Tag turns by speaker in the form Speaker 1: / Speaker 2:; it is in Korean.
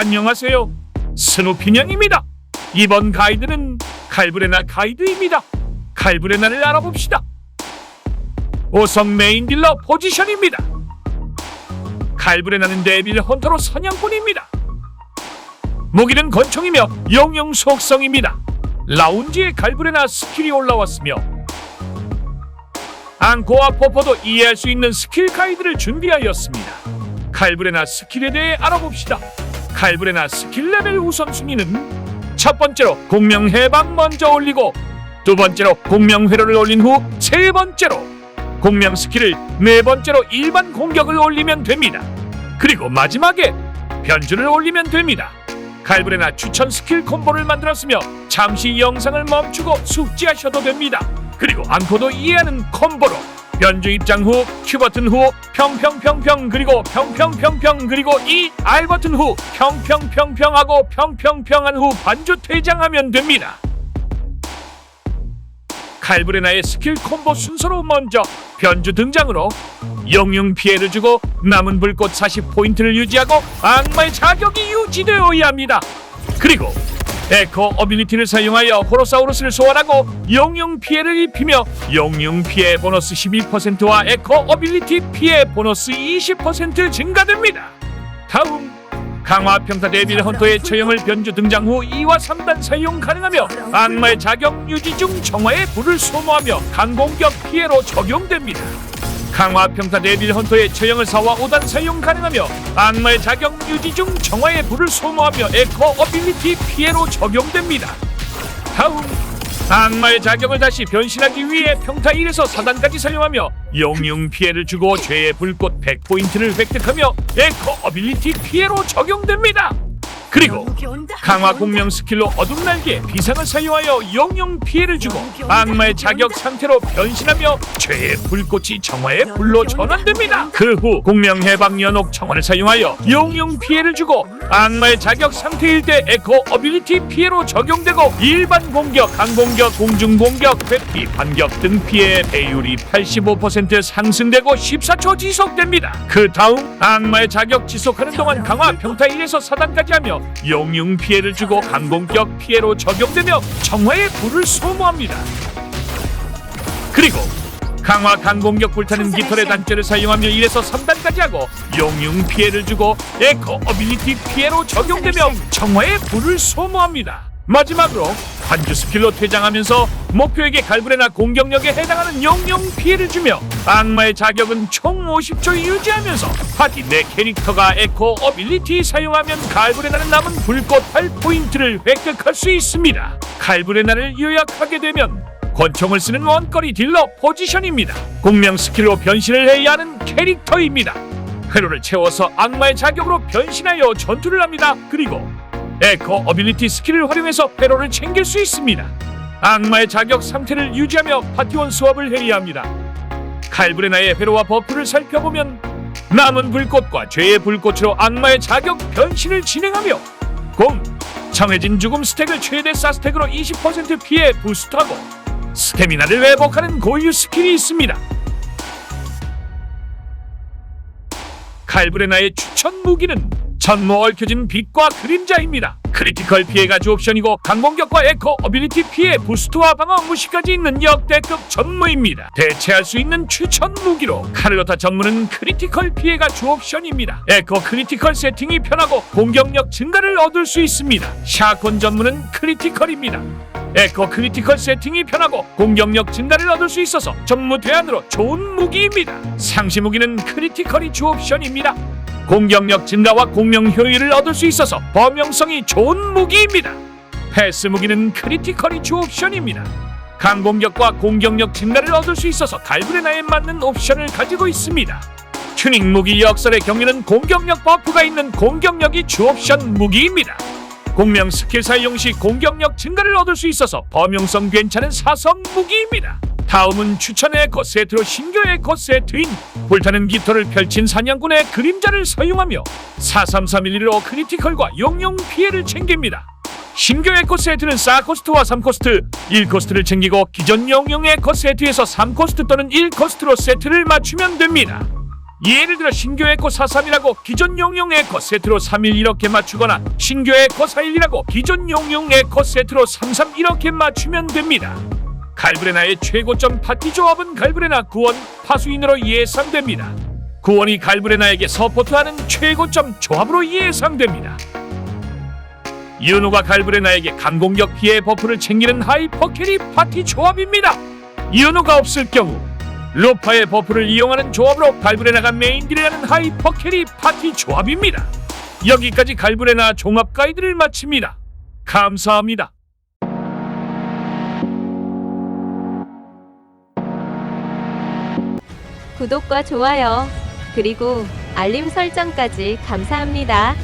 Speaker 1: 안녕하세요. 스누피냥입니다. 이번 가이드는 칼브레나 가이드입니다. 칼브레나를 알아봅시다. 5성 메인 딜러 포지션입니다. 칼브레나는 데빌 헌터로 사냥꾼입니다. 무기는 권총이며 영영 속성입니다. 라운지에 칼브레나 스킬이 올라왔으며 앙코와 포포도 이해할 수 있는 스킬 가이드를 준비하였습니다. 칼브레나 스킬에 대해 알아봅시다. 칼브레나 스킬 레벨 우선순위는 첫 번째로 공명 해방 먼저 올리고 두 번째로 공명 회로를 올린 후 세 번째로 공명 스킬을 네 번째로 일반 공격을 올리면 됩니다. 그리고 마지막에 변주를 올리면 됩니다. 칼브레나 추천 스킬 콤보를 만들었으며 잠시 영상을 멈추고 숙지하셔도 됩니다. 그리고 안코도 이해하는 콤보로 변주 입장 후 Q 버튼 후 평평평평 그리고 평평평평 그리고 이 R 버튼 후 평평평평하고 평평평한 후 반주 퇴장하면 됩니다. 칼브레나의 스킬 콤보 순서로 먼저 변주 등장으로 영웅 피해를 주고 남은 불꽃 40포인트를 유지하고 악마의 자격이 유지되어야 합니다. 그리고 에코 어빌리티를 사용하여 호로사우루스를 소환하고 영웅 피해를 입히며 영웅 피해 보너스 12%와 에코 어빌리티 피해 보너스 20% 증가됩니다. 다음 강화 평타 데빌 헌터의 처형을 변주 등장 후 2와 3단 사용 가능하며 악마의 자격 유지 중 정화의 불을 소모하며 강공격 피해로 적용됩니다. 강화 평타 데빌 헌터의 처형을 4와 5단 사용 가능하며 악마의 자격 유지 중 정화의 불을 소모하며 에코 어빌리티 피해로 적용됩니다. 다음 악마의 자격을 다시 변신하기 위해 평타 1에서 4단까지 사용하며 영웅 피해를 주고 죄의 불꽃 100포인트를 획득하며 에코 어빌리티 피해로 적용됩니다. 그리고 강화 공명 스킬로 어둠 날개 비상을 사용하여 영영 피해를 주고 악마의 자격 상태로 변신하며 죄의 불꽃이 정화의 불로 전환됩니다. 그 후 공명 해방 연옥 정화를 사용하여 영영 피해를 주고 악마의 자격 상태일 때 에코 어빌리티 피해로 적용되고 일반 공격, 강공격, 공중 공격, 회피, 반격 등 피해 배율이 85% 상승되고 14초 지속됩니다. 그 다음 악마의 자격 지속하는 동안 강화 평타 1에서 4단까지 하며 영웅 피해를 주고 강공격 피해로 적용되며 정화의 불을 소모합니다. 그리고 강화 강공격 불타는 깃털의 단죄를 사용하며 1에서 3단까지 하고 영웅 피해를 주고 에코 어빌리티 피해로 적용되며 정화의 불을 소모합니다. 마지막으로 반주 스킬로 퇴장하면서 목표에게 갈브레나 공격력에 해당하는 영영 피해를 주며 악마의 자격은 총 50초 유지하면서 파티 내 캐릭터가 에코 어빌리티 사용하면 갈브레나는 남은 불꽃 8포인트를 획득할 수 있습니다. 갈브레나를 요약하게 되면 권총을 쓰는 원거리 딜러 포지션입니다. 공명 스킬로 변신을 해야 하는 캐릭터입니다. 회로를 채워서 악마의 자격으로 변신하여 전투를 합니다. 그리고 에코 어빌리티 스킬을 활용해서 회로를 챙길 수 있습니다. 악마의 자격 상태를 유지하며 파티원 수업을 해야 합니다. 칼브레나의 회로와 버프를 살펴보면 남은 불꽃과 죄의 불꽃으로 악마의 자격 변신을 진행하며 공 정해진 죽음 스택을 최대 4스택으로 20% 피해 부스트하고 스태미나를 회복하는 고유 스킬이 있습니다. 칼브레나의 추천 무기는 전모 얽혀진 빛과 그림자입니다. 크리티컬 피해가 주 옵션이고 강공격과 에코 어빌리티 피해 부스트와 방어 무시까지 있는 역대급 전무입니다. 대체할 수 있는 추천 무기로 카를로타 전무는 크리티컬 피해가 주 옵션입니다. 에코 크리티컬 세팅이 편하고 공격력 증가를 얻을 수 있습니다. 샤콘 전무는 크리티컬입니다. 에코 크리티컬 세팅이 편하고 공격력 증가를 얻을 수 있어서 전무 대안으로 좋은 무기입니다. 상시 무기는 크리티컬이 주 옵션입니다. 공격력 증가와 공명 효율을 얻을 수 있어서 범용성이 좋은 무기입니다. 패스 무기는 크리티컬이 주 옵션입니다. 강공격과 공격력 증가를 얻을 수 있어서 갈브레나에 맞는 옵션을 가지고 있습니다. 튜닝 무기 역설의 경우에는 공격력 버프가 있는 공격력이 주 옵션 무기입니다. 공명 스킬 사용 시 공격력 증가를 얻을 수 있어서 범용성 괜찮은 사성 무기입니다. 다음은 추천 에코 세트로 신규 에코 세트인 불타는 깃털을 펼친 사냥꾼의 그림자를 사용하며 4331로 크리티컬과 용용 피해를 챙깁니다. 신규 에코 세트는 4코스트와 3코스트, 1코스트를 챙기고 기존 용용 에코 세트에서 3코스트 또는 1코스트로 세트를 맞추면 됩니다. 예를 들어 신규 에코 43이라고 기존 용용 에코 세트로 31 이렇게 맞추거나 신규 에코 41이라고 기존 용용 에코 세트로 33 이렇게 맞추면 됩니다. 갈브레나의 최고점 파티 조합은 갈브레나 구원 파수인으로 예상됩니다. 구원이 갈브레나에게 서포트하는 최고점 조합으로 예상됩니다. 윤호가 갈브레나에게 강공격 피해 버프를 챙기는 하이퍼 캐리 파티 조합입니다. 윤호가 없을 경우 로파의 버프를 이용하는 조합으로 갈브레나가 메인딜을 하는 하이퍼 캐리 파티 조합입니다. 여기까지 갈브레나 종합 가이드를 마칩니다. 감사합니다.
Speaker 2: 구독과 좋아요, 그리고 알림 설정까지 감사합니다.